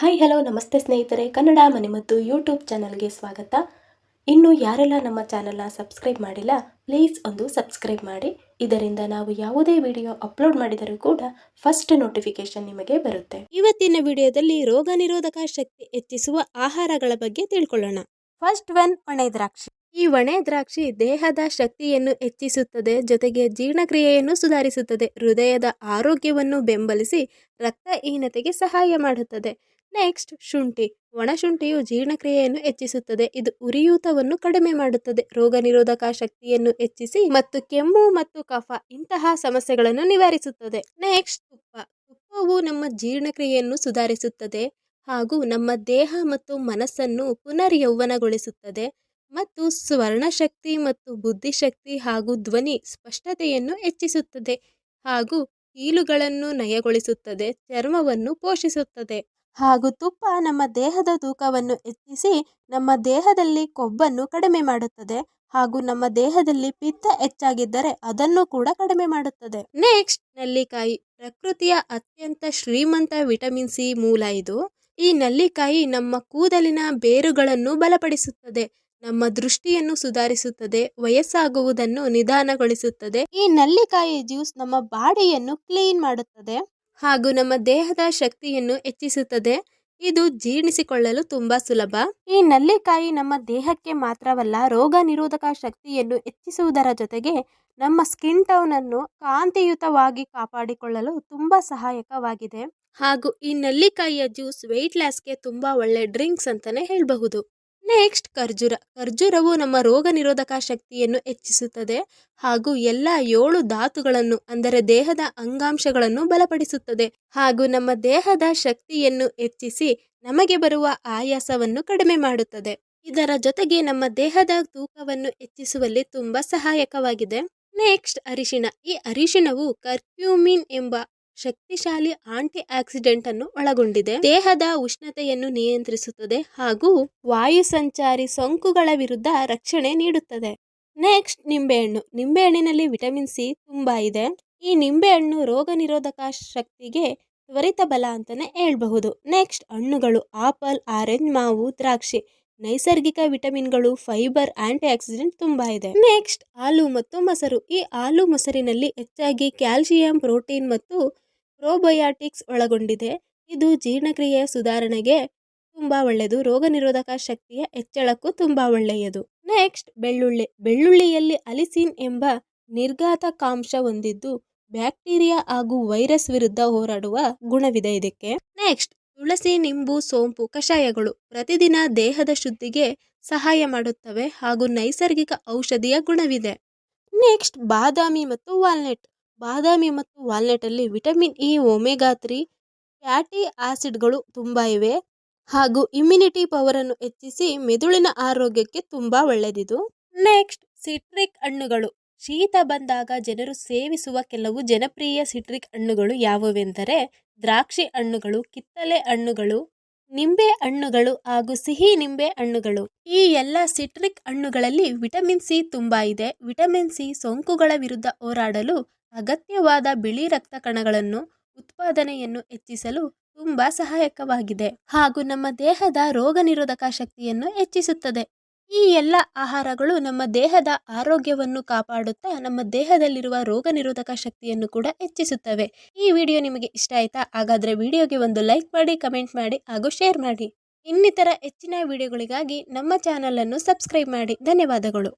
Hi hello ನಮಸ್ತೆ ಸ್ನೇಹಿತರೆ. ಕನ್ನಡ ಮನೆ ಮತ್ತು ಯೂಟ್ಯೂಬ್ ಚಾನಲ್ಗೆ ಸ್ವಾಗತ. ಇನ್ನು ಯಾರೆಲ್ಲ ನಮ್ಮ ಚಾನಲ್ನ ಸಬ್ಸ್ಕ್ರೈಬ್ ಮಾಡಿಲ್ಲ ಪ್ಲೀಸ್ ಒಂದು ಸಬ್ಸ್ಕ್ರೈಬ್ ಮಾಡಿ. ಇದರಿಂದ ನಾವು ಯಾವುದೇ ವಿಡಿಯೋ ಅಪ್ಲೋಡ್ ಮಾಡಿದರೂ ಕೂಡ ಫಸ್ಟ್ ನೋಟಿಫಿಕೇಶನ್ ನಿಮಗೆ ಬರುತ್ತೆ. ಇವತ್ತಿನ ವಿಡಿಯೋದಲ್ಲಿ ರೋಗ ನಿರೋಧಕ ಶಕ್ತಿ ಹೆಚ್ಚಿಸುವ ಆಹಾರಗಳ ಬಗ್ಗೆ ತಿಳ್ಕೊಳ್ಳೋಣ. ಫಸ್ಟ್ ಒನ್ ಒಣೆ ದ್ರಾಕ್ಷಿ. ಈ ಒಣೆ ದ್ರಾಕ್ಷಿ ದೇಹದ ಶಕ್ತಿಯನ್ನು ಹೆಚ್ಚಿಸುತ್ತದೆ, ಜೊತೆಗೆ ಜೀರ್ಣಕ್ರಿಯೆಯನ್ನು ಸುಧಾರಿಸುತ್ತದೆ, ಹೃದಯದ ಆರೋಗ್ಯವನ್ನು ಬೆಂಬಲಿಸಿ ರಕ್ತಹೀನತೆಗೆ ಸಹಾಯ ಮಾಡುತ್ತದೆ. ನೆಕ್ಸ್ಟ್ ಶುಂಠಿ. ಒಣಶುಂಠಿಯು ಜೀರ್ಣಕ್ರಿಯೆಯನ್ನು ಹೆಚ್ಚಿಸುತ್ತದೆ. ಇದು ಉರಿಯೂತವನ್ನು ಕಡಿಮೆ ಮಾಡುತ್ತದೆ. ರೋಗ ನಿರೋಧಕ ಶಕ್ತಿಯನ್ನು ಹೆಚ್ಚಿಸಿ ಮತ್ತು ಕೆಮ್ಮು ಮತ್ತು ಕಫ ಇಂತಹ ಸಮಸ್ಯೆಗಳನ್ನು ನಿವಾರಿಸುತ್ತದೆ. ನೆಕ್ಸ್ಟ್ ತುಪ್ಪ. ತುಪ್ಪವು ನಮ್ಮ ಜೀರ್ಣಕ್ರಿಯೆಯನ್ನು ಸುಧಾರಿಸುತ್ತದೆ ಹಾಗೂ ನಮ್ಮ ದೇಹ ಮತ್ತು ಮನಸ್ಸನ್ನು ಪುನರ್ ಯೌವನಗೊಳಿಸುತ್ತದೆ ಮತ್ತು ಸ್ವರ್ಣಶಕ್ತಿ ಮತ್ತು ಬುದ್ಧಿಶಕ್ತಿ ಹಾಗೂ ಧ್ವನಿ ಸ್ಪಷ್ಟತೆಯನ್ನು ಹೆಚ್ಚಿಸುತ್ತದೆ ಹಾಗೂ ಕೀಲುಗಳನ್ನು ನಯಗೊಳಿಸುತ್ತದೆ, ಚರ್ಮವನ್ನು ಪೋಷಿಸುತ್ತದೆ. ಹಾಗೂ ತುಪ್ಪ ನಮ್ಮ ದೇಹದ ತೂಕವನ್ನು ಹೆಚ್ಚಿಸಿ ನಮ್ಮ ದೇಹದಲ್ಲಿ ಕೊಬ್ಬನ್ನು ಕಡಿಮೆ ಮಾಡುತ್ತದೆ ಹಾಗೂ ನಮ್ಮ ದೇಹದಲ್ಲಿ ಪಿತ್ತ ಹೆಚ್ಚಾಗಿದ್ದರೆ ಅದನ್ನು ಕೂಡ ಕಡಿಮೆ ಮಾಡುತ್ತದೆ. ನೆಕ್ಸ್ಟ್, ನೆಲ್ಲಿಕಾಯಿ. ಪ್ರಕೃತಿಯ ಅತ್ಯಂತ ಶ್ರೀಮಂತ ವಿಟಮಿನ್ ಸಿ ಮೂಲ ಇದು. ಈ ನೆಲ್ಲಿಕಾಯಿ ನಮ್ಮ ಕೂದಲಿನ ಬೇರುಗಳನ್ನು ಬಲಪಡಿಸುತ್ತದೆ, ನಮ್ಮ ದೃಷ್ಟಿಯನ್ನು ಸುಧಾರಿಸುತ್ತದೆ, ವಯಸ್ಸಾಗುವುದನ್ನು ನಿಧಾನಗೊಳಿಸುತ್ತದೆ. ಈ ನೆಲ್ಲಿಕಾಯಿ ಜ್ಯೂಸ್ ನಮ್ಮ ಬಾಡಿಯನ್ನು ಕ್ಲೀನ್ ಮಾಡುತ್ತದೆ. ಹಾಗೂ ನಮ್ಮ ದೇಹದ ಶಕ್ತಿಯನ್ನು ಹೆಚ್ಚಿಸುತ್ತದೆ. ಇದು ಜೀರ್ಣಿಸಿಕೊಳ್ಳಲು ತುಂಬಾ ಸುಲಭ. ಈ ನೆಲ್ಲಿಕಾಯಿ ನಮ್ಮ ದೇಹಕ್ಕೆ ಮಾತ್ರವಲ್ಲ, ರೋಗ ನಿರೋಧಕ ಶಕ್ತಿಯನ್ನು ಹೆಚ್ಚಿಸುವುದರ ಜೊತೆಗೆ ನಮ್ಮ ಸ್ಕಿನ್ ಟೌನ್ ಅನ್ನು ಕಾಂತಿಯುತವಾಗಿ ಕಾಪಾಡಿಕೊಳ್ಳಲು ತುಂಬಾ ಸಹಾಯಕವಾಗಿದೆ. ಹಾಗೂ ಈ ನಲ್ಲಿಕಾಯಿಯ ಜ್ಯೂಸ್ ವೆಯ್ಟ್ ಲಾಸ್ಗೆ ತುಂಬಾ ಒಳ್ಳೆ ಡ್ರಿಂಕ್ಸ್ ಅಂತಾನೆ ಹೇಳಬಹುದು. ನೆಕ್ಸ್ಟ್ ಖರ್ಜೂರ. ಖರ್ಜೂರವು ನಮ್ಮ ರೋಗ ನಿರೋಧಕ ಶಕ್ತಿಯನ್ನು ಹೆಚ್ಚಿಸುತ್ತದೆ ಹಾಗೂ ಎಲ್ಲ ಏಳು ಧಾತುಗಳನ್ನು, ಅಂದರೆ ದೇಹದ ಅಂಗಾಂಶಗಳನ್ನು ಬಲಪಡಿಸುತ್ತದೆ ಹಾಗೂ ನಮ್ಮ ದೇಹದ ಶಕ್ತಿಯನ್ನು ಹೆಚ್ಚಿಸಿ ನಮಗೆ ಬರುವ ಆಯಾಸವನ್ನು ಕಡಿಮೆ ಮಾಡುತ್ತದೆ. ಇದರ ಜೊತೆಗೆ ನಮ್ಮ ದೇಹದ ತೂಕವನ್ನು ಹೆಚ್ಚಿಸುವಲ್ಲಿ ತುಂಬಾ ಸಹಾಯಕವಾಗಿದೆ. ನೆಕ್ಸ್ಟ್ ಅರಿಶಿಣ. ಈ ಅರಿಶಿನವು ಕರ್ಕ್ಯೂಮಿನ್ ಎಂಬ ಶಕ್ತಿಶಾಲಿ ಆಂಟಿ ಆಕ್ಸಿಡೆಂಟ್ ಅನ್ನು ಒಳಗೊಂಡಿದೆ. ದೇಹದ ಉಷ್ಣತೆಯನ್ನು ನಿಯಂತ್ರಿಸುತ್ತದೆ ಹಾಗೂ ವಾಯು ಸಂಚಾರಿ ಸೋಂಕುಗಳ ವಿರುದ್ಧ ರಕ್ಷಣೆ ನೀಡುತ್ತದೆ. ನೆಕ್ಸ್ಟ್ ನಿಂಬೆಹಣ್ಣು. ನಿಂಬೆಹಣ್ಣಿನಲ್ಲಿ ವಿಟಮಿನ್ ಸಿ ತುಂಬಾ ಇದೆ. ಈ ನಿಂಬೆಹಣ್ಣು ರೋಗ ನಿರೋಧಕ ಶಕ್ತಿಗೆ ತ್ವರಿತ ಬಲ ಅಂತಾನೆ ಹೇಳ್ಬಹುದು. ನೆಕ್ಸ್ಟ್ ಹಣ್ಣುಗಳು. ಆಪಲ್, ಆರೆಂಜ್, ಮಾವು, ದ್ರಾಕ್ಷಿ. ನೈಸರ್ಗಿಕ ವಿಟಮಿನ್ಗಳು, ಫೈಬರ್ ಆಂಟಿ ಆಕ್ಸಿಡೆಂಟ್ ತುಂಬಾ ಇದೆ. ನೆಕ್ಸ್ಟ್ ಹಾಲು ಮತ್ತು ಮೊಸರು. ಈ ಹಾಲು ಮೊಸರಿನಲ್ಲಿ ಹೆಚ್ಚಾಗಿ ಕ್ಯಾಲ್ಸಿಯಂ, ಪ್ರೋಟೀನ್ ಮತ್ತು ಪ್ರೋಬಯಾಟಿಕ್ಸ್ ಒಳಗೊಂಡಿದೆ. ಇದು ಜೀರ್ಣಕ್ರಿಯೆಯ ಸುಧಾರಣೆಗೆ ತುಂಬ ಒಳ್ಳೆಯದು. ರೋಗ ನಿರೋಧಕ ಶಕ್ತಿಯ ಹೆಚ್ಚಳಕ್ಕೂ ತುಂಬ ಒಳ್ಳೆಯದು. ನೆಕ್ಸ್ಟ್, ಬೆಳ್ಳುಳ್ಳಿ. ಬೆಳ್ಳುಳ್ಳಿಯಲ್ಲಿ ಅಲಿಸಿನ್ ಎಂಬ ನಿರ್ಘಾತಕಾಂಶ ಹೊಂದಿದ್ದು ಬ್ಯಾಕ್ಟೀರಿಯಾ ಹಾಗೂ ವೈರಸ್ ವಿರುದ್ಧ ಹೋರಾಡುವ ಗುಣವಿದೆ ಇದಕ್ಕೆ. ನೆಕ್ಸ್ಟ್, ತುಳಸಿ, ನಿಂಬು, ಸೋಂಪು, ಕಷಾಯಗಳು ಪ್ರತಿದಿನ ದೇಹದ ಶುದ್ಧಿಗೆ ಸಹಾಯ ಮಾಡುತ್ತವೆ ಹಾಗೂ ನೈಸರ್ಗಿಕ ಔಷಧಿಯ ಗುಣವಿದೆ. ನೆಕ್ಸ್ಟ್, ಬಾದಾಮಿ ಮತ್ತು ವಾಲ್ನಟ್. ಬಾದಾಮಿ ಮತ್ತು ವಾಲ್ನಟಲ್ಲಿ vitamin E, omega three, fatty ಆಸಿಡ್ಗಳು ತುಂಬ ಇವೆ. ಹಾಗೂ ಇಮ್ಯುನಿಟಿ ಪವರನ್ನು ಹೆಚ್ಚಿಸಿ ಮೆದುಳಿನ ಆರೋಗ್ಯಕ್ಕೆ ತುಂಬ ಒಳ್ಳೆಯದಿದು ನೆಕ್ಸ್ಟ್, ಸಿಟ್ರಿಕ್ ಹಣ್ಣುಗಳು. ಶೀತ ಬಂದಾಗ ಜನರು ಸೇವಿಸುವ ಕೆಲವು ಜನಪ್ರಿಯ ಸಿಟ್ರಿಕ್ ಹಣ್ಣುಗಳು ಯಾವುವೆಂದರೆ ದ್ರಾಕ್ಷಿ ಹಣ್ಣುಗಳು, ಕಿತ್ತಲೆ ಹಣ್ಣುಗಳು, ನಿಂಬೆ ಹಣ್ಣುಗಳು ಹಾಗೂ ಸಿಹಿ ನಿಂಬೆ ಹಣ್ಣುಗಳು. ಈ ಎಲ್ಲ ಸಿಟ್ರಿಕ್ ಹಣ್ಣುಗಳಲ್ಲಿ ವಿಟಮಿನ್ ಸಿ ತುಂಬಾ ಇದೆ. ವಿಟಮಿನ್ ಸಿ ಸೋಂಕುಗಳ ವಿರುದ್ಧ ಹೋರಾಡಲು ಅಗತ್ಯವಾದ ಬಿಳಿ ರಕ್ತ ಕಣಗಳನ್ನು ಉತ್ಪಾದನೆಯನ್ನು ಹೆಚ್ಚಿಸಲು ತುಂಬಾ ಸಹಾಯಕವಾಗಿದೆ. ಹಾಗೂ ನಮ್ಮ ದೇಹದ ರೋಗ ನಿರೋಧಕ ಶಕ್ತಿಯನ್ನು ಹೆಚ್ಚಿಸುತ್ತದೆ. ಈ ಎಲ್ಲ ಆಹಾರಗಳು ನಮ್ಮ ದೇಹದ ಆರೋಗ್ಯವನ್ನು ಕಾಪಾಡುತ್ತಾ ನಮ್ಮ ದೇಹದಲ್ಲಿರುವ ರೋಗ ನಿರೋಧಕ ಶಕ್ತಿಯನ್ನು ಕೂಡ ಹೆಚ್ಚಿಸುತ್ತವೆ. ಈ ವಿಡಿಯೋ ನಿಮಗೆ ಇಷ್ಟ ಆಯ್ತಾ? ಹಾಗಾದ್ರೆ ವಿಡಿಯೋಗೆ ಒಂದು ಲೈಕ್ ಮಾಡಿ, ಕಮೆಂಟ್ ಮಾಡಿ ಹಾಗೂ ಶೇರ್ ಮಾಡಿ. ಇನ್ನಿತರ ಹೆಚ್ಚಿನ ವಿಡಿಯೋಗಳಿಗಾಗಿ ನಮ್ಮ ಚಾನಲ್ ಅನ್ನು ಸಬ್ಸ್ಕ್ರೈಬ್ ಮಾಡಿ. ಧನ್ಯವಾದಗಳು.